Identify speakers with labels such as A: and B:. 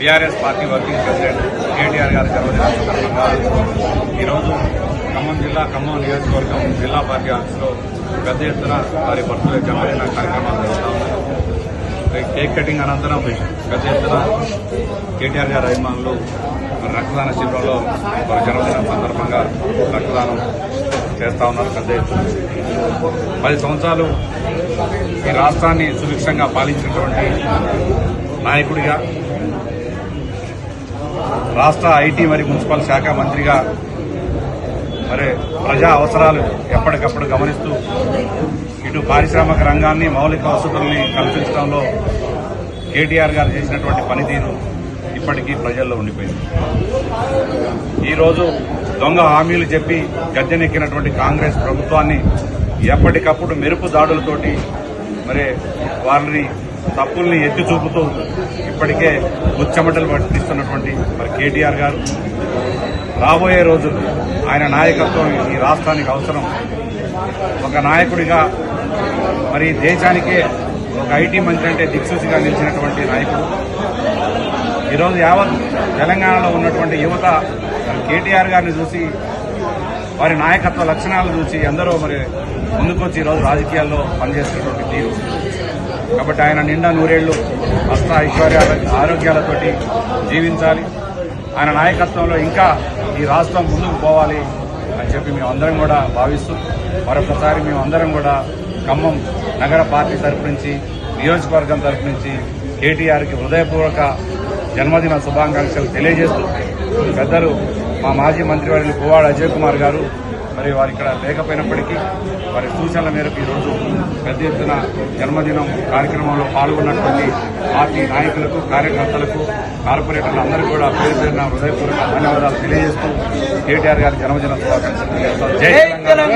A: TRS party working president KTR గారి జన్మదిన సందర్భంగా ఈరోజు ఖమ్మం జిల్లా ఖమ్మం నియోజకవర్గం జిల్లా పార్టీ ఆఫీస్లో పెద్ద ఎత్తున వారి భర్తల జన్మదిన కార్యక్రమాలు జరుగుతూ ఉన్నాయి. కేక్ కటింగ్ అనంతరం పెద్ద ఎత్తున కేటీఆర్ గారి అభిమానులు రక్తదాన శిబిరంలో వారి జన్మదినం సందర్భంగా రక్తదానం చేస్తా ఉన్నారు పెద్ద ఎత్తున. పది సంవత్సరాలు ఈ రాష్ట్రాన్ని సుభిక్షంగా పాలించినటువంటి నాయకుడిగా రాష్ట్ర ఐటీ మరియు మున్సిపల్ శాఖ మంత్రిగా మరి ప్రజా అవసరాలు ఎప్పటికప్పుడు గమనిస్తూ ఇటు పారిశ్రామిక రంగాన్ని మౌలిక వసతుల్ని కల్పించడంలో కేటీఆర్ గారు చేసినటువంటి పనితీరు ఇప్పటికీ ప్రజల్లో ఉండిపోయింది. ఈరోజు దొంగ హామీలు చెప్పి గద్దెనెక్కినటువంటి కాంగ్రెస్ ప్రభుత్వాన్ని ఎప్పటికప్పుడు మెరుపు దాడులతోటి మరి వారిని తప్పుల్ని ఎత్తి చూపుతూ ఇప్పటికే ముచ్చమటలు పట్టిస్తున్నటువంటి మరి కేటీఆర్ గారు. రాబోయే రోజులు ఆయన నాయకత్వం ఈ రాష్ట్రానికి అవసరం. ఒక నాయకుడిగా మరి దేశానికే ఒక ఐటీ మంత్రి అంటే దిక్సూచిగా నిలిచినటువంటి నాయకుడు. ఈరోజు యావత్ తెలంగాణలో ఉన్నటువంటి యువత కేటీఆర్ గారిని చూసి వారి నాయకత్వ లక్షణాలు చూసి ఎందరో మరి ముందుకొచ్చి ఈరోజు రాజకీయాల్లో పనిచేస్తున్నటువంటి తీరు. కాబట్టి ఆయన నిండా నూరేళ్ళు అష్ట ఐశ్వర్యాల ఆరోగ్యాలతోటి జీవించాలి. ఆయన నాయకత్వంలో ఇంకా ఈ రాష్ట్రం ముందుకు పోవాలి అని చెప్పి మేమందరం కూడా భావిస్తూ మరొకసారి మేము అందరం కూడా ఖమ్మం నగర పార్టీ తరపు నుంచి నియోజకవర్గం తరపు నుంచి కేటీఆర్కి హృదయపూర్వక జన్మదిన శుభాకాంక్షలు తెలియజేస్తూ పెద్దలు మా మాజీ మంత్రివర్యులు పువ్వాడ అజయ్ కుమార్ గారు మరి వారు ఇక్కడ లేకపోయినప్పటికీ వారి సూచనల మేరకు ఈరోజు పెద్ద ఎత్తున జన్మదినం కార్యక్రమంలో పాల్గొన్నటువంటి పార్టీ నాయకులకు కార్యకర్తలకు కార్పొరేటర్లు అందరూ కూడా పేరు పేరున హృదయపూర్వక ధన్యవాదాలు తెలియజేస్తూ కేటీఆర్ గారి జన్మదిన శుభాకాంక్షలు తెలియజేస్తారు